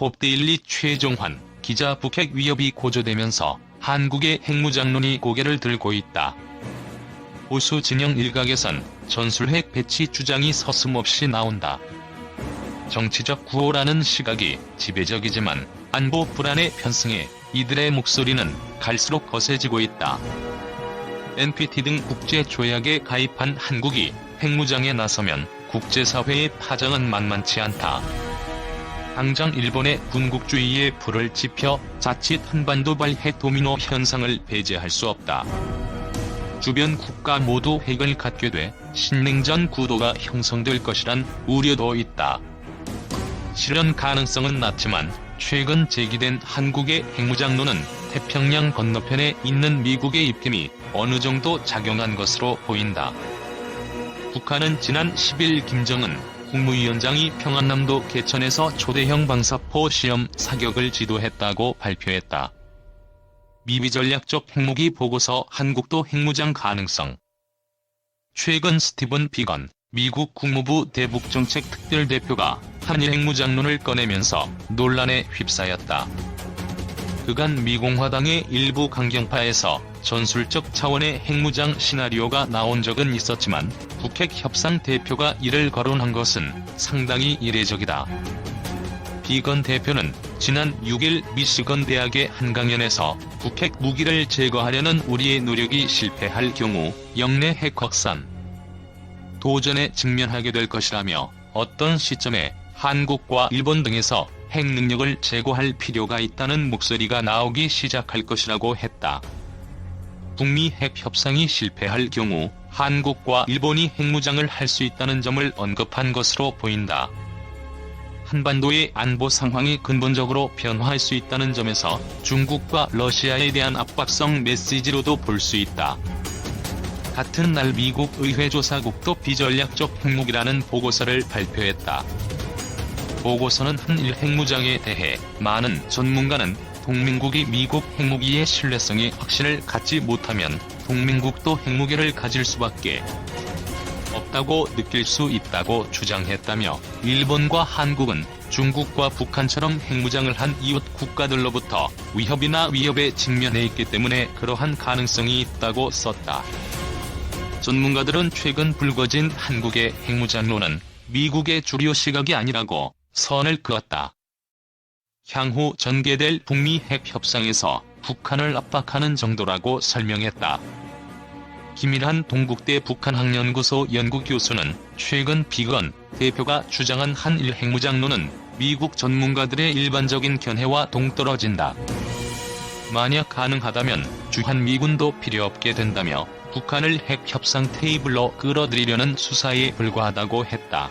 홉데일리 최종환 기자 북핵 위협이 고조되면서 한국의 핵무장론이 고개를 들고 있다. 보수 진영 일각에선 전술핵 배치 주장이 서슴없이 나온다. 정치적 구호라는 시각이 지배적이지만 안보 불안에 편승해 이들의 목소리는 갈수록 거세지고 있다. NPT 등 국제 조약에 가입한 한국이 핵무장에 나서면 국제사회의 파장은 만만치 않다. 당장 일본의 군국주의에 불을 지펴 자칫 한반도발 핵 도미노 현상을 배제할 수 없다. 주변 국가 모두 핵을 갖게 돼 신냉전 구도가 형성될 것이란 우려도 있다. 실현 가능성은 낮지만 최근 제기된 한국의 핵무장론은 태평양 건너편에 있는 미국의 입김이 어느 정도 작용한 것으로 보인다. 북한은 지난 10일 김정은 국무위원장이 평안남도 개천에서 초대형 방사포 시험 사격을 지도했다고 발표했다. 미비전략적 핵무기 보고서 한국도 핵무장 가능성 최근 스티븐 비건 미국 국무부 대북정책 특별대표가 한일 핵무장론을 꺼내면서 논란에 휩싸였다. 그간 미공화당의 일부 강경파에서 전술적 차원의 핵무장 시나리오가 나온 적은 있었지만 북핵 협상 대표가 이를 거론한 것은 상당히 이례적이다. 비건 대표는 지난 6일 미시건 대학의 한 강연에서 북핵 무기를 제거하려는 우리의 노력이 실패할 경우 영내 핵 확산 도전에 직면하게 될 것이라며 어떤 시점에 한국과 일본 등에서 핵 능력을 제고할 필요가 있다는 목소리가 나오기 시작할 것이라고 했다. 북미 핵 협상이 실패할 경우 한국과 일본이 핵무장을 할 수 있다는 점을 언급한 것으로 보인다. 한반도의 안보 상황이 근본적으로 변화할 수 있다는 점에서 중국과 러시아에 대한 압박성 메시지로도 볼 수 있다. 같은 날 미국 의회 조사국도 비전략적 핵무기라는 보고서를 발표했다. 보고서는 한일 핵무장에 대해 많은 전문가는 동맹국이 미국 핵무기의 신뢰성에 확신을 갖지 못하면 동맹국도 핵무기를 가질 수밖에 없다고 느낄 수 있다고 주장했다며 일본과 한국은 중국과 북한처럼 핵무장을 한 이웃 국가들로부터 위협이나 위협에 직면해 있기 때문에 그러한 가능성이 있다고 썼다. 전문가들은 최근 불거진 한국의 핵무장론은 미국의 주류 시각이 아니라고 선을 그었다. 향후 전개될 북미 핵 협상에서 북한을 압박하는 정도라고 설명했다. 김일한 동국대 북한학연구소 연구교수는 최근 비건 대표가 주장한 한일 핵무장론은 미국 전문가들의 일반적인 견해와 동떨어진다. 만약 가능하다면 주한미군도 필요 없게 된다며 북한을 핵 협상 테이블로 끌어들이려는 수사에 불과하다고 했다.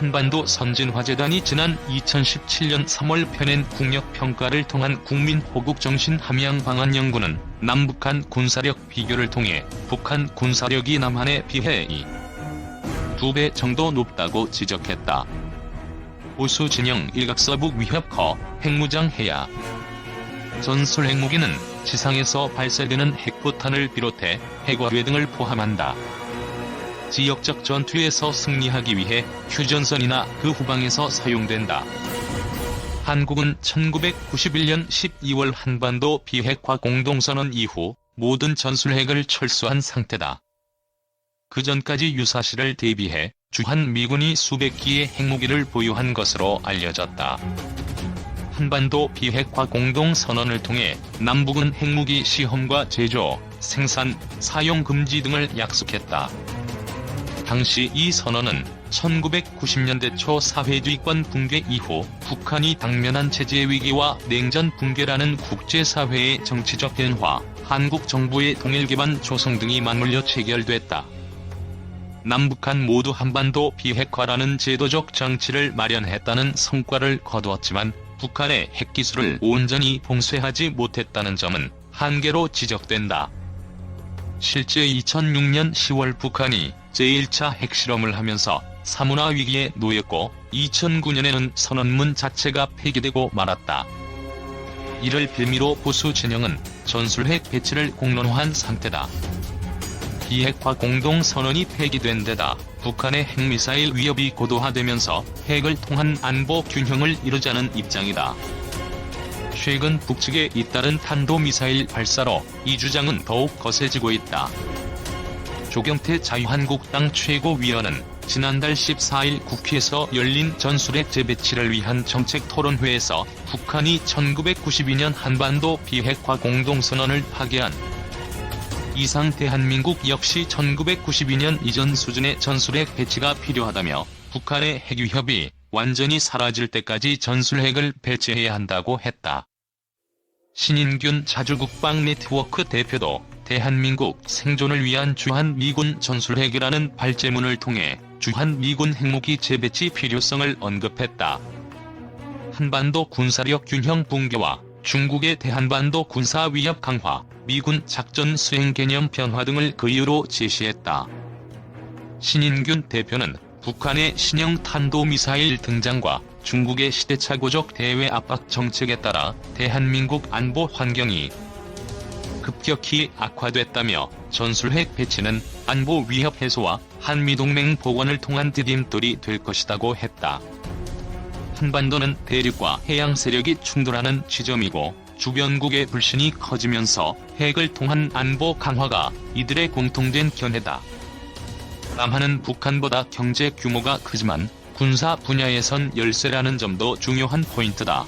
한반도 선진화재단이 지난 2017년 3월 펴낸 국력평가를 통한 국민호국정신 함양 방안 연구는 남북한 군사력 비교를 통해 북한 군사력이 남한에 비해 이두배 정도 높다고 지적했다. 보수 진영 일각서북 위협 커 핵무장 해야 전술 핵무기는 지상에서 발사되는 핵포탄을 비롯해 핵화뢰 등을 포함한다. 지역적 전투에서 승리하기 위해 휴전선이나 그 후방에서 사용된다. 한국은 1991년 12월 한반도 비핵화 공동선언 이후 모든 전술핵을 철수한 상태다. 그 전까지 유사시를 대비해 주한 미군이 수백 기의 핵무기를 보유한 것으로 알려졌다. 한반도 비핵화 공동선언을 통해 남북은 핵무기 시험과 제조, 생산, 사용 금지 등을 약속했다. 당시 이 선언은 1990년대 초 사회주의권 붕괴 이후 북한이 당면한 체제 위기와 냉전 붕괴라는 국제사회의 정치적 변화, 한국 정부의 통일 기반 조성 등이 맞물려 체결됐다. 남북한 모두 한반도 비핵화라는 제도적 장치를 마련했다는 성과를 거두었지만 북한의 핵기술을 온전히 봉쇄하지 못했다는 점은 한계로 지적된다. 실제 2006년 10월 북한이 제1차 핵실험을 하면서 사문화 위기에 놓였고 2009년에는 선언문 자체가 폐기되고 말았다. 이를 빌미로 보수 진영은 전술핵 배치를 공론화한 상태다. 비핵화 공동선언이 폐기된 데다 북한의 핵미사일 위협이 고도화되면서 핵을 통한 안보 균형을 이루자는 입장이다. 최근 북측의 잇따른 탄도미사일 발사로 이 주장은 더욱 거세지고 있다. 조경태 자유한국당 최고위원은 지난달 14일 국회에서 열린 전술핵 재배치를 위한 정책 토론회에서 북한이 1992년 한반도 비핵화 공동선언을 파기한 이상 대한민국 역시 1992년 이전 수준의 전술핵 배치가 필요하다며 북한의 핵 위협이 완전히 사라질 때까지 전술핵을 배치해야 한다고 했다. 신인균 자주국방 네트워크 대표도 대한민국 생존을 위한 주한 미군 전술핵이라는 발제문을 통해 주한 미군 핵무기 재배치 필요성을 언급했다. 한반도 군사력 균형 붕괴와 중국의 대한반도 군사 위협 강화, 미군 작전 수행 개념 변화 등을 그 이유로 제시했다. 신인균 대표는 북한의 신형 탄도미사일 등장과 중국의 시대착오적 대외 압박 정책에 따라 대한민국 안보 환경이 급격히 악화됐다며 전술핵 배치는 안보 위협 해소와 한미동맹 복원을 통한 디딤돌이 될 것이라고 했다. 한반도는 대륙과 해양 세력이 충돌하는 지점이고 주변국의 불신이 커지면서 핵을 통한 안보 강화가 이들의 공통된 견해다. 남한은 북한보다 경제 규모가 크지만 군사 분야에선 열세라는 점도 중요한 포인트다.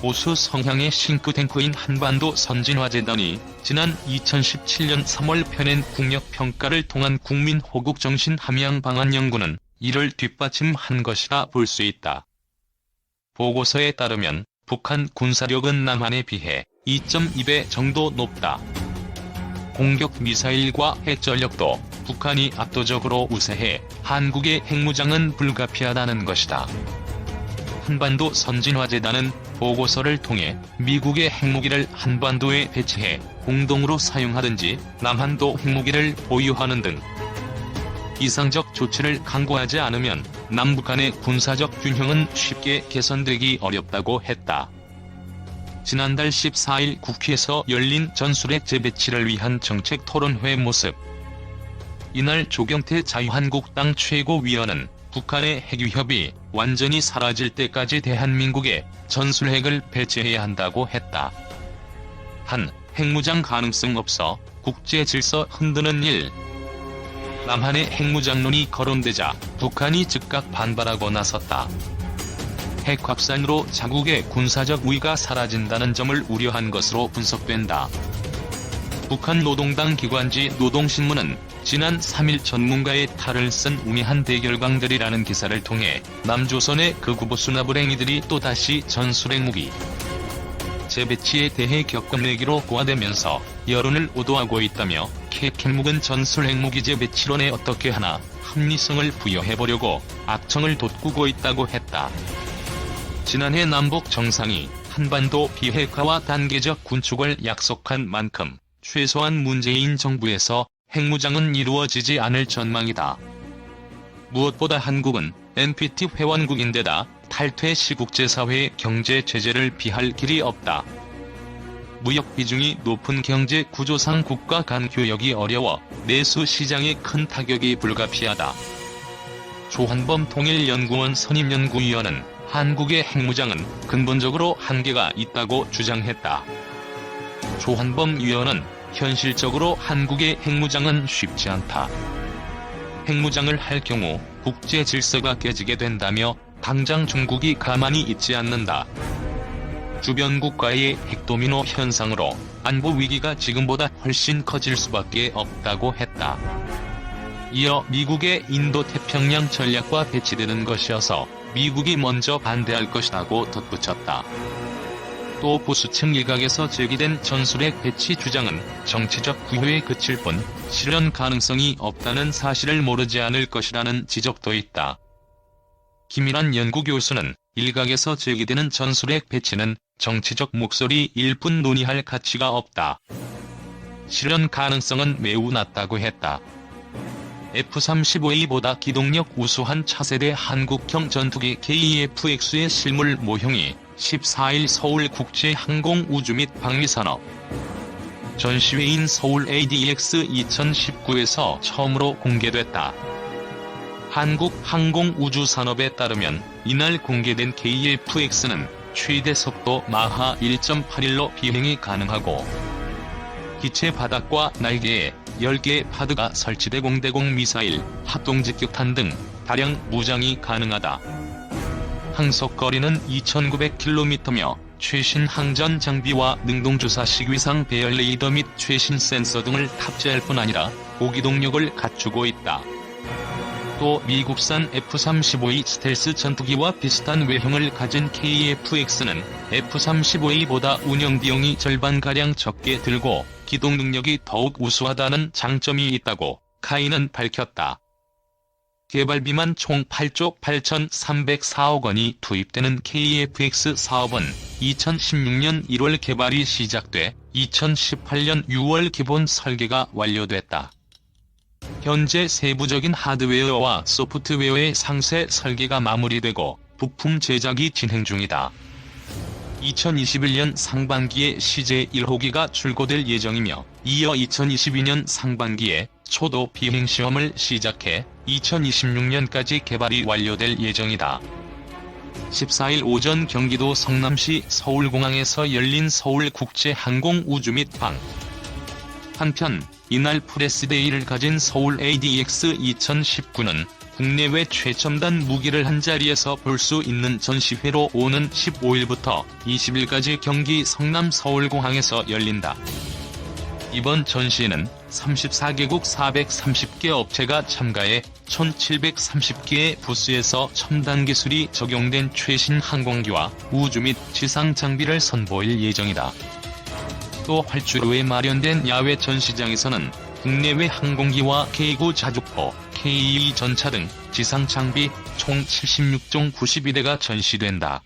보수 성향의 싱크탱크인 한반도 선진화재단이 지난 2017년 3월 펴낸 국력평가를 통한 국민 호국 정신 함양 방안 연구는 이를 뒷받침한 것이라 볼 수 있다. 보고서에 따르면 북한 군사력은 남한에 비해 2.2배 정도 높다. 공격 미사일과 핵전력도 북한이 압도적으로 우세해 한국의 핵무장은 불가피하다는 것이다. 한반도 선진화재단은 보고서를 통해 미국의 핵무기를 한반도에 배치해 공동으로 사용하든지 남한도 핵무기를 보유하는 등 이상적 조치를 강구하지 않으면 남북 간의 군사적 균형은 쉽게 개선되기 어렵다고 했다. 지난달 14일 국회에서 열린 전술핵 재배치를 위한 정책 토론회 모습. 이날 조경태 자유한국당 최고위원은 북한의 핵 위협이 완전히 사라질 때까지 대한민국에 전술핵을 배치해야 한다고 했다. 한, 핵무장 가능성 없어 국제 질서 흔드는 일. 남한의 핵무장론이 거론되자 북한이 즉각 반발하고 나섰다. 핵 확산으로 자국의 군사적 우위가 사라진다는 점을 우려한 것으로 분석된다. 북한 노동당 기관지 노동신문은 지난 3일 전문가의 탈을 쓴 우매한 대결광들이라는 기사를 통해 남조선의 극우보 수납을 행위들이 또다시 전술핵 무기 재배치에 대해 격권 내기로 고화되면서 여론을 오도하고 있다며 핵핵무근 전술 핵무기 재배치론에 어떻게 하나 합리성을 부여해보려고 악청을 돋구고 있다고 했다. 지난해 남북 정상이 한반도 비핵화와 단계적 군축을 약속한 만큼 최소한 문재인 정부에서 핵무장은 이루어지지 않을 전망이다. 무엇보다 한국은 NPT 회원국인데다 탈퇴 시 국제사회의 경제 제재를 피할 길이 없다. 무역 비중이 높은 경제 구조상 국가 간 교역이 어려워 내수 시장에 큰 타격이 불가피하다. 조한범 통일연구원 선임연구위원은 한국의 핵무장은 근본적으로 한계가 있다고 주장했다. 조한범 위원은 현실적으로 한국의 핵무장은 쉽지 않다. 핵무장을 할 경우 국제 질서가 깨지게 된다며 당장 중국이 가만히 있지 않는다. 주변 국가의 핵도미노 현상으로 안보 위기가 지금보다 훨씬 커질 수밖에 없다고 했다. 이어 미국의 인도 태평양 전략과 배치되는 것이어서 미국이 먼저 반대할 것이라고 덧붙였다. 또 보수층 일각에서 제기된 전술핵 배치 주장은 정치적 구효에 그칠 뿐 실현 가능성이 없다는 사실을 모르지 않을 것이라는 지적도 있다. 김일환 연구교수는 일각에서 제기되는 전술핵 배치는 정치적 목소리일 뿐 논의할 가치가 없다. 실현 가능성은 매우 낮다고 했다. F-35A보다 기동력 우수한 차세대 한국형 전투기 KF-X의 실물 모형이 14일 서울국제항공우주 및 방위산업 전시회인 서울 ADX 2019에서 처음으로 공개됐다. 한국항공우주산업에 따르면 이날 공개된 KF-X는 최대 속도 마하 1.81로 비행이 가능하고 기체 바닥과 날개에 10개의 파드가 설치돼 공대공 미사일, 합동직격탄 등 다량 무장이 가능하다. 항속거리는 2900km며 최신 항전 장비와 능동주사식 위상 배열 레이더 및 최신 센서 등을 탑재할 뿐 아니라 고기동력을 갖추고 있다. 또 미국산 F-35E 스텔스 전투기와 비슷한 외형을 가진 KF-X는 F-35A보다 운영 비용이 절반가량 적게 들고 기동 능력이 더욱 우수하다는 장점이 있다고 카이는 밝혔다. 개발비만 총 8조 8,304억 원이 투입되는 KF-X 사업은 2016년 1월 개발이 시작돼 2018년 6월 기본 설계가 완료됐다. 현재 세부적인 하드웨어와 소프트웨어의 상세 설계가 마무리되고 부품 제작이 진행 중이다. 2021년 상반기에 CJ 1호기가 출고될 예정이며 이어 2022년 상반기에 초도 비행 시험을 시작해 2026년까지 개발이 완료될 예정이다. 14일 오전 경기도 성남시 서울공항에서 열린 서울국제항공우주 및방 한편 이날 프레스데이를 가진 서울 ADX 2019는 국내외 최첨단 무기를 한자리에서 볼 수 있는 전시회로 오는 15일부터 20일까지 경기 성남 서울공항에서 열린다. 이번 전시회는 34개국 430개 업체가 참가해 1730개의 부스에서 첨단 기술이 적용된 최신 항공기와 우주 및 지상 장비를 선보일 예정이다. 또 활주로에 마련된 야외 전시장에서는 국내외 항공기와 K9 자주포, K2 전차 등 지상 장비 총 76종 92대가 전시된다.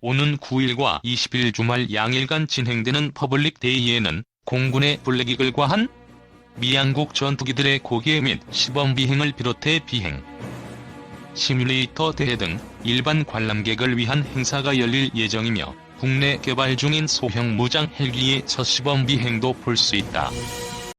오는 9일과 20일 주말 양일간 진행되는 퍼블릭 데이에는 공군의 블랙이글과 한 미양국 전투기들의 고개 및 시범 비행을 비롯해 비행, 시뮬레이터 대회 등 일반 관람객을 위한 행사가 열릴 예정이며 국내 개발 중인 소형 무장 헬기의 첫 시범 비행도 볼 수 있다.